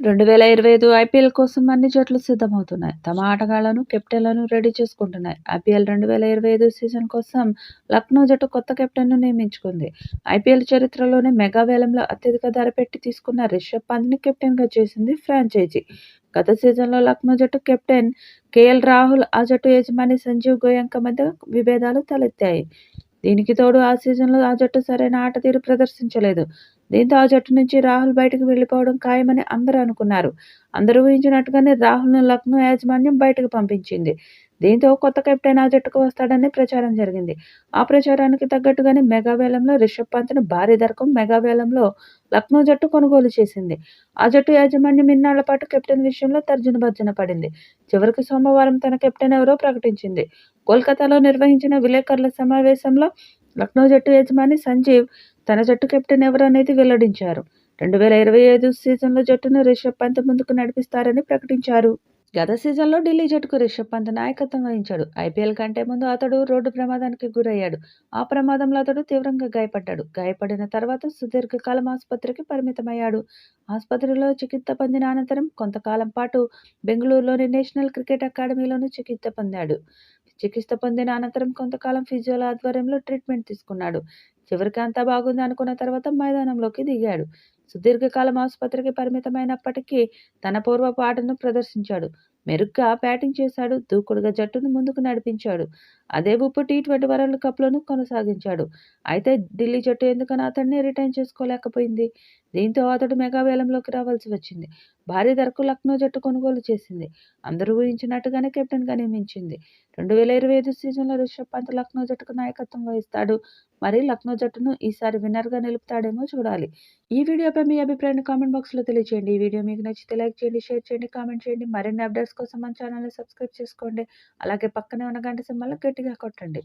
రెండు వేల ఇరవై ఐదు ఐపీఎల్ కోసం అన్ని జట్లు సిద్ధమవుతున్నాయి. తమ ఆటగాళ్ళను కెప్టెన్లను రెడీ చేసుకుంటున్నాయి. ఐపీఎల్ రెండు వేల ఇరవై ఐదు సీజన్ కోసం లక్నో జట్టు కొత్త కెప్టెన్ను నియమించుకుంది. ఐపీఎల్ చరిత్రలోనే మెగా వేలంలో అత్యధిక ధర పెట్టి తీసుకున్న రిషబ్ పంత్ని కెప్టెన్గా చేసింది ఫ్రాంచైజీ. గత సీజన్లో లక్నో జట్టు కెప్టెన్ కేఎల్ రాహుల్ ఆ జట్టు యజమాని సంజీవ్ గోయంక మధ్య విభేదాలు తలెత్తాయి. దీనికి తోడు ఆ సీజన్లో ఆ జట్టు సరైన ఆట తీరు ప్రదర్శించలేదు. దీంతో ఆ జట్టు నుంచి రాహుల్ బయటకు వెళ్ళిపోవడం ఖాయమని అందరూ అనుకున్నారు. అందరూ ఊహించినట్టుగానే రాహుల్ను లక్నో యాజమాన్యం బయటకు పంపించింది. దీంతో కొత్త కెప్టెన్ ఆ జట్టుకు వస్తాడని ప్రచారం జరిగింది. ఆ ప్రచారానికి తగ్గట్టుగానే మెగా వేలంలో రిషబ్ పంత్ను భారీ ధరకు మెగా వేలంలో లక్నో జట్టు కొనుగోలు చేసింది. ఆ జట్టు యాజమాన్యం ఇన్నాళ్ళ పాటు కెప్టెన్ విషయంలో తర్జన భర్జన పడింది. చివరికి సోమవారం తన కెప్టెన్ ఎవరో ప్రకటించింది. కోల్కతాలో నిర్వహించిన విలేకరుల సమావేశంలో లక్నో జట్టు యజమాని సంజీవ్ తన జట్టు కెప్టెన్ ఎవరనేది వెల్లడించారు. రెండు వేల ఇరవై ఐదు సీజన్లో జట్టును రిషబ్ పంత్ ముందుకు నడిపిస్తారని ప్రకటించారు. గత సీజన్లో ఢిల్లీ జట్టుకు రిషబ్ పంత్ నాయకత్వం వహించాడు. ఐపీఎల్ కంటే ముందు అతడు రోడ్డు ప్రమాదానికి గురయ్యాడు. ఆ ప్రమాదంలో అతడు తీవ్రంగా గాయపడ్డాడు. గాయపడిన తర్వాత సుదీర్ఘకాలం ఆసుపత్రికి పరిమితమయ్యాడు. ఆసుపత్రిలో చికిత్స పొందిన అనంతరం కొంతకాలం పాటు బెంగళూరులోని నేషనల్ క్రికెట్ అకాడమీలోనూ చికిత్స పొందాడు. చికిత్స పొందిన అనంతరం కొంతకాలం ఫిజియోల ఆధ్వర్యంలో ట్రీట్మెంట్ తీసుకున్నాడు. చివరికి అంతా బాగుంది అనుకున్న తర్వాత మైదానంలోకి దిగాడు. సుదీర్ఘకాలం ఆసుపత్రికి పరిమితమైనప్పటికీ తన పూర్వపు ఆటను ప్రదర్శించాడు. మెరుగ్గా బ్యాటింగ్ చేశాడు. దూకుడుగా జట్టును ముందుకు నడిపించాడు. అదే ఉప్పు టీ ట్వంటీ వరల్డ్ కప్లోనూ కొనసాగించాడు. అయితే ఢిల్లీ జట్టు ఎందుకని అతన్ని రిటైన్ చేసుకోలేకపోయింది? దీంతో అతడు మెగా వేలంలోకి రావాల్సి వచ్చింది. భారీ ధరకు లక్నో జట్టు కొనుగోలు చేసింది. అందరూ ఊహించినట్టుగానే కెప్టెన్గా నియమించింది. రెండు వేల ఇరవై ఐదు సీజన్లో రిషబ్ పంత్ లక్నో జట్టుకు నాయకత్వం వహిస్తాడు. మరి లక్నో జట్టును ఈసారి విన్నర్గా నిలుపుతాడేమో చూడాలి. ఈ వీడియోపై మీ అభిప్రాయాన్ని కామెంట్ బాక్స్లో తెలియజేయండి ఈ వీడియో మీకు నచ్చితే లైక్ చేయండి షేర్ చేయండి కామెంట్ చేయండి. మరిన్ని అప్డేట్స్ కోసం మన ఛానల్ని సబ్స్క్రైబ్ చేసుకోండి. అలాగే పక్కనే ఉన్న గంట సింబల్ గట్టిగా కొట్టండి.